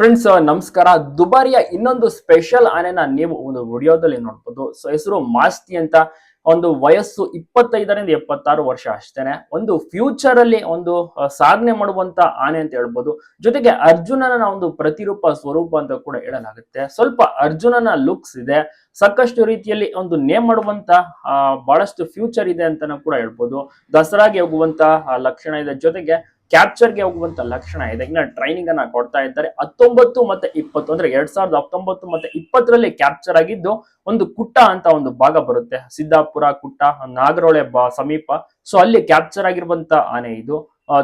Friends ನಮಸ್ಕಾರ. ದುಬಾರಿಯ ಇನ್ನೊಂದು special ಆನೆನ ನೀವು ಒಂದು ವಿಡಿಯೋದಲ್ಲಿ ನೋಡ್ಬೋದು. ಸೊ ಹೆಸರು ಮಾಸ್ತಿ ಅಂತ. ಒಂದು ವಯಸ್ಸು ಇಪ್ಪತ್ತೈದರಿಂದ ಎಪ್ಪತ್ತಾರು ವರ್ಷ ಅಷ್ಟೇನೆ. ಒಂದು ಫ್ಯೂಚರ್ ಅಲ್ಲಿ ಒಂದು ಸಾಧನೆ ಮಾಡುವಂತ ಆನೆ ಅಂತ ಹೇಳ್ಬೋದು. ಜೊತೆಗೆ ಅರ್ಜುನನ ಒಂದು ಪ್ರತಿರೂಪ ಸ್ವರೂಪ ಅಂತ ಕೂಡ ಹೇಳಲಾಗುತ್ತೆ. ಸ್ವಲ್ಪ ಅರ್ಜುನನ ಲುಕ್ಸ್ ಇದೆ. ಸಾಕಷ್ಟು ರೀತಿಯಲ್ಲಿ ಒಂದು ನೇಮ್ ಮಾಡುವಂತ ಬಹಳಷ್ಟು ಫ್ಯೂಚರ್ ಇದೆ ಅಂತಾನು ಕೂಡ ಹೇಳ್ಬೋದು. ದಸರಾಗೆ ಹೋಗುವಂತ ಲಕ್ಷಣ ಇದೆ. ಜೊತೆಗೆ ಕ್ಯಾಪ್ಚರ್ಗೆ ಹೋಗುವಂತ ಲಕ್ಷಣ ಇದೆ. ಇನ್ನ ಟ್ರೈನಿಂಗ್ ಅನ್ನ ಕೊಡ್ತಾ ಇದ್ದಾರೆ. ಹತ್ತೊಂಬತ್ತು ಮತ್ತೆ ಇಪ್ಪತ್ತು ಅಂದ್ರೆ ಎರಡ್ ಸಾವಿರದ ಹತ್ತೊಂಬತ್ತು ಮತ್ತೆ ಇಪ್ಪತ್ತರಲ್ಲಿ ಕ್ಯಾಪ್ಚರ್ ಆಗಿದ್ದು ಒಂದು ಕುಟ್ಟ ಅಂತ ಒಂದು ಭಾಗ ಬರುತ್ತೆ. ಸಿದ್ದಾಪುರ ಕುಟ್ಟ ನಾಗರೋಳೆ ಸಮೀಪ. ಸೊ ಅಲ್ಲಿ ಕ್ಯಾಪ್ಚರ್ ಆಗಿರುವಂತ ಆನೆ ಇದು.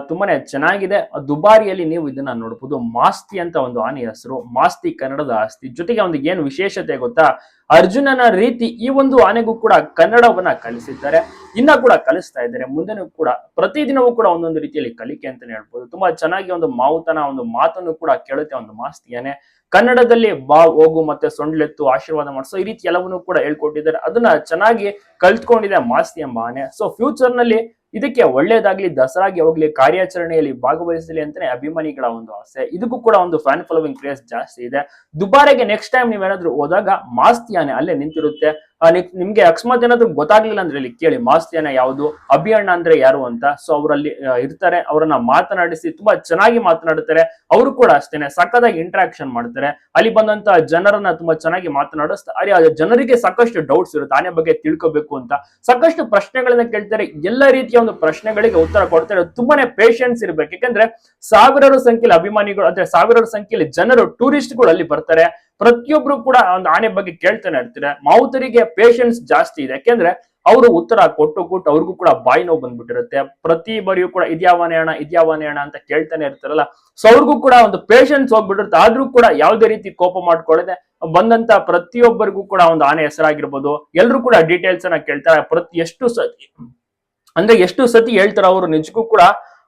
ತುಂಬಾನೇ ಚೆನ್ನಾಗಿದೆ. ದುಬಾರಿಯಲ್ಲಿ ನೀವು ಇದನ್ನ ನೋಡಬಹುದು ಮಾಸ್ತಿ ಅಂತ ಒಂದು ಆನೆ ಹೆಸರು. ಮಾಸ್ತಿ ಕನ್ನಡದ ಆಸ್ತಿ. ಜೊತೆಗೆ ಒಂದು ಏನು ವಿಶೇಷತೆ ಗೊತ್ತಾ? ಅರ್ಜುನನ ರೀತಿ ಈ ಒಂದು ಆನೆಗೂ ಕೂಡ ಕನ್ನಡವನ್ನ ಕಲಿಸಿದ್ದಾರೆ. ಇನ್ನ ಕೂಡ ಕಲಿಸ್ತಾ ಇದ್ದಾರೆ. ಮುಂದೆನೂ ಕೂಡ ಪ್ರತಿದಿನವೂ ಕೂಡ ಒಂದೊಂದು ರೀತಿಯಲ್ಲಿ ಕಲಿಕೆ ಅಂತಾನೆ ಹೇಳ್ಬೋದು. ತುಂಬಾ ಚೆನ್ನಾಗಿ ಒಂದು ಮಾವುತನ, ಒಂದು ಮಾತನ್ನು ಕೂಡ ಕೇಳುತ್ತೆ ಒಂದು ಮಾಸ್ತಿಯಾನೆ ಕನ್ನಡದಲ್ಲಿ ಬಾ, ಹೋಗು ಮತ್ತೆ ಸೊಂಡ್ಲೆತ್ತು, ಆಶೀರ್ವಾದ ಮಾಡಿಸೋ, ಈ ರೀತಿ ಎಲ್ಲವನ್ನೂ ಕೂಡ ಹೇಳ್ಕೊಟ್ಟಿದ್ದಾರೆ. ಅದನ್ನ ಚೆನ್ನಾಗಿ ಕಲ್ತ್ಕೊಂಡಿದೆ ಮಾಸ್ತಿ ಎಂಬ ಆನೆ. ಸೊ ಫ್ಯೂಚರ್ನಲ್ಲಿ ಇದಕ್ಕೆ ಒಳ್ಳೇದಾಗ್ಲಿ, ದಸರಾಗೆ ಹೋಗ್ಲಿ, ಕಾರ್ಯಾಚರಣೆಯಲ್ಲಿ ಭಾಗವಹಿಸಲಿ ಅಂತಾನೆ ಅಭಿಮಾನಿಗಳ ಒಂದು ಆಸೆ. ಇದಕ್ಕೂ ಕೂಡ ಒಂದು ಫ್ಯಾನ್ ಫಾಲೋವಿಂಗ್ ಕ್ರೇಸ್ ಜಾಸ್ತಿ ಇದೆ. ದುಬಾರೆಗೆ ನೆಕ್ಸ್ಟ್ ಟೈಮ್ ನೀವೇನಾದ್ರೂ ಹೋದಾಗ, ಮಾಸ್ತಿಯಾನೆ ಅಲ್ಲೇ ನಿಂತಿರುತ್ತೆ. ನಿಮ್ಗೆ ಅಕಸ್ಮಾತ್ ಏನಾದ್ರು ಗೊತ್ತಾಗ್ಲಿಲ್ಲ ಅಂದ್ರೆ ಇಲ್ಲಿ ಕೇಳಿ, ಮಾಸ್ತಿಯನ್ನ ಯಾವುದು, ಅಭಿಯಣ್ಣ ಅಂದ್ರೆ ಯಾರು ಅಂತ. ಸೊ ಅವರಲ್ಲಿ ಇರ್ತಾರೆ, ಅವರನ್ನ ಮಾತನಾಡಿಸಿ, ತುಂಬಾ ಚೆನ್ನಾಗಿ ಮಾತನಾಡುತ್ತಾರೆ. ಅವರು ಕೂಡ ಅಷ್ಟೇನೆ ಸಕ್ಕದಾಗಿ ಇಂಟ್ರಾಕ್ಷನ್ ಮಾಡ್ತಾರೆ. ಅಲ್ಲಿ ಬಂದಂತ ಜನರನ್ನ ತುಂಬಾ ಚೆನ್ನಾಗಿ ಮಾತನಾಡಿಸ್ತಾ ಅಲ್ಲಿ ಜನರಿಗೆ ಸಾಕಷ್ಟು ಡೌಟ್ಸ್ ಇರುತ್ತೆ, ಆನೆ ಬಗ್ಗೆ ತಿಳ್ಕೊಬೇಕು ಅಂತ. ಸಾಕಷ್ಟು ಪ್ರಶ್ನೆಗಳನ್ನ ಕೇಳ್ತಾರೆ, ಎಲ್ಲ ರೀತಿಯ ಒಂದು ಪ್ರಶ್ನೆಗಳಿಗೆ ಉತ್ತರ ಕೊಡ್ತಾರೆ. ತುಂಬಾನೇ ಪೇಷನ್ಸ್ ಇರ್ಬೇಕು. ಯಾಕಂದ್ರೆ, ಸಾವಿರಾರು ಸಂಖ್ಯೆಯಲ್ಲಿ ಅಭಿಮಾನಿಗಳು, ಅಂದ್ರೆ ಸಾವಿರಾರು ಸಂಖ್ಯೆಯಲ್ಲಿ ಜನರು ಟೂರಿಸ್ಟ್ಗಳು ಅಲ್ಲಿ ಬರ್ತಾರೆ. ಪ್ರತಿಯೊಬ್ರು ಕೂಡ ಒಂದು ಆನೆ ಬಗ್ಗೆ ಕೇಳ್ತಾನೆ ಇರ್ತಾರೆ ಮಾವುತರಿಗೆ ಪೇಷನ್ಸ್ ಜಾಸ್ತಿ ಇದೆ. ಯಾಕೆಂದ್ರೆ ಅವರು ಉತ್ತರ ಕೊಟ್ಟು ಕೊಟ್ಟು ಅವ್ರಿಗೂ ಕೂಡ ಬಾಯಿ ನೋವು ಬಂದ್ಬಿಟ್ಟಿರುತ್ತೆ. ಪ್ರತಿ ಬಾರಿಯೂ ಕೂಡ ಇದ್ಯಾವನೇ ಅಣ್ಣ ಇದ್ಯಾವನೇ ಅಣ್ಣ ಅಂತ ಕೇಳ್ತಾನೆ ಇರ್ತಾರಲ್ಲ ಸೊ ಅವ್ರಿಗೂ ಕೂಡ ಒಂದು ಪೇಷನ್ಸ್ ಹೋಗ್ಬಿಟ್ಟಿರುತ್ತೆ. ಆದ್ರೂ ಕೂಡ ಯಾವುದೇ ರೀತಿ ಕೋಪ ಮಾಡ್ಕೊಳ್ಳದೆ ಬಂದಂತ ಪ್ರತಿಯೊಬ್ಬರಿಗೂ ಕೂಡ ಒಂದು ಆನೆ ಹೆಸರಾಗಿರ್ಬೋದು. ಎಲ್ರು ಕೂಡ ಡೀಟೇಲ್ಸ್ ಅನ್ನ ಕೇಳ್ತಾರೆ. ಪ್ರತಿ ಎಷ್ಟು ಸತಿ ಅಂದ್ರೆ ಎಷ್ಟು ಸತಿ ಹೇಳ್ತಾರ ಅವರು ನಿಜಕ್ಕೂ ಕೂಡ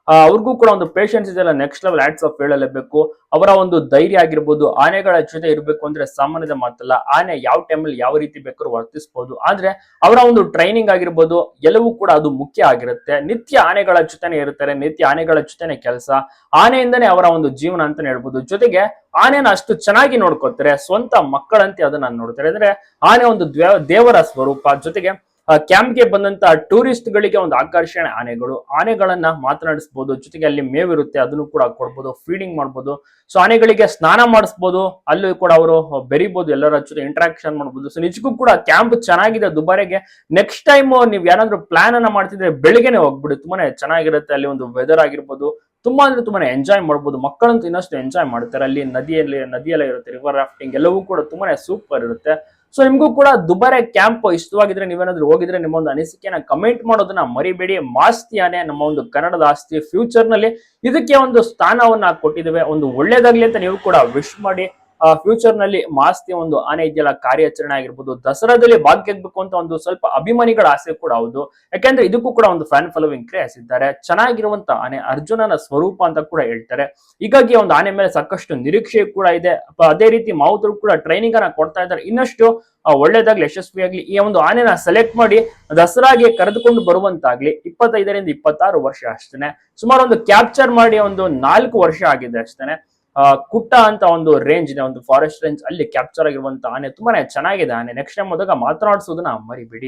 ಅವ್ರಿಗೂ ಕೂಡ ಒಂದು ಪೇಷನ್ಸ್ ಇದೆಲ್ಲ ನೆಕ್ಸ್ಟ್ ಲೆವೆಲ್ ಆಟ್ಸ್ ಆಫ್ ಹೇಳಲೇಬೇಕು ಅವರ ಒಂದು ಧೈರ್ಯ ಆಗಿರ್ಬೋದು, ಆನೆಗಳ ಜೊತೆ ಇರಬೇಕು ಅಂದ್ರೆ ಸಾಮಾನ್ಯದ ಮಾತಲ್ಲ, ಆನೆ ಯಾವ ಟೈಮಲ್ಲಿ ಯಾವ ರೀತಿ ಬೇಕಾದ್ರೂ ವರ್ತಿಸಬಹುದು ಆದ್ರೆ ಅವರ ಒಂದು ಟ್ರೈನಿಂಗ್ ಆಗಿರ್ಬೋದು, ಎಲ್ಲವೂ ಕೂಡ ಅದು ಮುಖ್ಯ ಆಗಿರುತ್ತೆ. ನಿತ್ಯ ಆನೆಗಳ ಜೊತೆನೆ ಇರುತ್ತಾರೆ ನಿತ್ಯ ಆನೆಗಳ ಜೊತೆನೆ ಕೆಲಸ. ಆನೆಯಿಂದನೇ ಅವರ ಒಂದು ಜೀವನ ಅಂತ ಹೇಳ್ಬೋದು. ಜೊತೆಗೆ ಆನೆನ ಅಷ್ಟು ಚೆನ್ನಾಗಿ ನೋಡ್ಕೋತಾರೆ ಸ್ವಂತ ಮಕ್ಕಳಂತೆ ಅದನ್ನ ನೋಡ್ತಾರೆ. ಅಂದ್ರೆ ಆನೆ ಒಂದು ದ್ವ- ದೇವರ ಸ್ವರೂಪ. ಜೊತೆಗೆ ಕ್ಯಾಂಪ್ಗೆ ಬಂದಂತ ಟೂರಿಸ್ಟ್ ಗಳಿಗೆ ಒಂದು ಆಕರ್ಷಣೆ ಆನೆಗಳು. ಆನೆಗಳನ್ನ ಮಾತನಾಡಿಸ್ಬೋದು, ಜೊತೆಗೆ ಅಲ್ಲಿ ಮೇವಿರುತ್ತೆ, ಅದನ್ನು ಕೂಡ ಕೊಡ್ಬೋದು ಫೀಡಿಂಗ್ ಮಾಡ್ಬೋದು. ಸೊ ಆನೆಗಳಿಗೆ ಸ್ನಾನ ಮಾಡಿಸ್ಬೋದು, ಅಲ್ಲೂ ಕೂಡ ಅವರು ಬೆರಿಬಹುದು ಎಲ್ಲರ ಜೊತೆ ಇಂಟ್ರಾಕ್ಷನ್ ಮಾಡ್ಬೋದು. ಸೊ ನಿಜಕ್ಕೂ ಕೂಡ ಕ್ಯಾಂಪ್ ಚೆನ್ನಾಗಿದೆ ದುಬಾರೆಗೆ. ನೆಕ್ಸ್ಟ್ ಟೈಮ್ ನೀವು ಯಾರಾದ್ರೂ ಪ್ಲಾನ್ ಅನ್ನ ಮಾಡ್ತಿದ್ರೆ ಬೆಳಿಗ್ಗೆನೆ ಹೋಗ್ಬಿಡಿ, ತುಂಬಾನೇ ಚೆನ್ನಾಗಿರುತ್ತೆ, ಅಲ್ಲಿ ಒಂದು ವೆದರ್ ಆಗಿರ್ಬೋದು, ತುಂಬಾ ಅಂದ್ರೆ ತುಂಬಾನೇ ಎಂಜಾಯ್ ಮಾಡ್ಬೋದು. ಮಕ್ಕಳಂತೂ ಇನ್ನಷ್ಟು ಎಂಜಾಯ್ ಮಾಡ್ತಾರೆ. ಅಲ್ಲಿ ನದಿಯಲ್ಲಿ, ನದಿಯಲ್ಲೇ ಇರುತ್ತೆ ರಿವರ್ ರಾಫ್ಟಿಂಗ್ ಎಲ್ಲವೂ ಕೂಡ ತುಂಬಾನೇ ಸೂಪರ್ ಇರುತ್ತೆ. ಸೊ ನಿಮಗೂ ಕೂಡ ದುಬಾರೆ ಕ್ಯಾಂಪ್ ಇಷ್ಟವಾಗಿದ್ರೆ ನೀವೇನಾದ್ರೂ ಹೋಗಿದ್ರೆ ನಿಮ್ಮ ಒಂದು ಅನಿಸಿಕೆನ ಕಮೆಂಟ್ ಮಾಡೋದನ್ನ ಮರಿಬೇಡಿ. ಮಾಸ್ತಿಯಾನೆ ನಮ್ಮ ಒಂದು ಕನ್ನಡದ ಆಸ್ತಿ ಫ್ಯೂಚರ್ನಲ್ಲಿ ಇದಕ್ಕೆ ಒಂದು ಸ್ಥಾನವನ್ನ ಕೊಟ್ಟಿದ್ದೇವೆ. ಒಂದು ಒಳ್ಳೇದಾಗ್ಲಿ ಅಂತ ನೀವು ಕೂಡ ವಿಶ್ ಮಾಡಿ. ಫ್ಯೂಚರ್ನಲ್ಲಿ ಮಾಸ್ತಿ ಒಂದು ಆನೆ ಇದೆಯಲ್ಲ, ಕಾರ್ಯಾಚರಣೆ ಆಗಿರ್ಬೋದು, ದಸರಾದಲ್ಲಿ ಭಾಗಿಯಾಗಬೇಕು ಅಂತ ಒಂದು ಸ್ವಲ್ಪ ಅಭಿಮಾನಿಗಳ ಆಸೆ ಕೂಡ ಹೌದು. ಯಾಕೆಂದ್ರೆ ಇದಕ್ಕೂ ಕೂಡ ಒಂದು ಫ್ಯಾನ್ ಫಾಲೋವಿಂಗ್ ಕ್ರೇಸ್ ಇದ್ದಾರೆ ಚೆನ್ನಾಗಿರುವಂತ ಆನೆ ಅರ್ಜುನನ ಸ್ವರೂಪ ಅಂತ ಕೂಡ ಹೇಳ್ತಾರೆ. ಹೀಗಾಗಿ ಒಂದು ಆನೆ ಮೇಲೆ ಸಾಕಷ್ಟು ನಿರೀಕ್ಷೆ ಕೂಡ ಇದೆ. ಅದೇ ರೀತಿ ಮಾವುತರು ಕೂಡ ಟ್ರೈನಿಂಗ್ ಅನ್ನ ಕೊಡ್ತಾ ಇದ್ದಾರೆ. ಇನ್ನಷ್ಟು ಒಳ್ಳೇದಾಗ್ಲಿ ಯಶಸ್ವಿಯಾಗ್ಲಿ ಈ ಒಂದು ಆನೆನ ಸೆಲೆಕ್ಟ್ ಮಾಡಿ ದಸರಾಗೆ ಕರೆದುಕೊಂಡು ಬರುವಂತಾಗ್ಲಿ, ಇಪ್ಪತ್ತೈದರಿಂದ ಇಪ್ಪತ್ತಾರು ವರ್ಷ ಅಷ್ಟೇನೆ. ಸುಮಾರು ಒಂದು ಕ್ಯಾಪ್ಚರ್ ಮಾಡಿ ಒಂದು ನಾಲ್ಕು ವರ್ಷ ಆಗಿದೆ ಅಷ್ಟೇನೆ. ಕುಟ್ಟ ಅಂತ ಒಂದು ರೇಂಜ್ ಇದೆ ಒಂದು ಫಾರೆಸ್ಟ್ ರೇಂಜ್ ಅಲ್ಲಿ ಕ್ಯಾಪ್ಚರ್ ಆಗಿರುವಂತ ಆನೆ ತುಂಬಾನೇ ಚೆನ್ನಾಗಿದೆ ಆನೆ. ನೆಕ್ಸ್ಟ್ ಟೈಮ್ ಹೋದಾಗ ಮಾತನಾಡಿಸೋದನ್ನ ಮರಿಬೇಡಿ.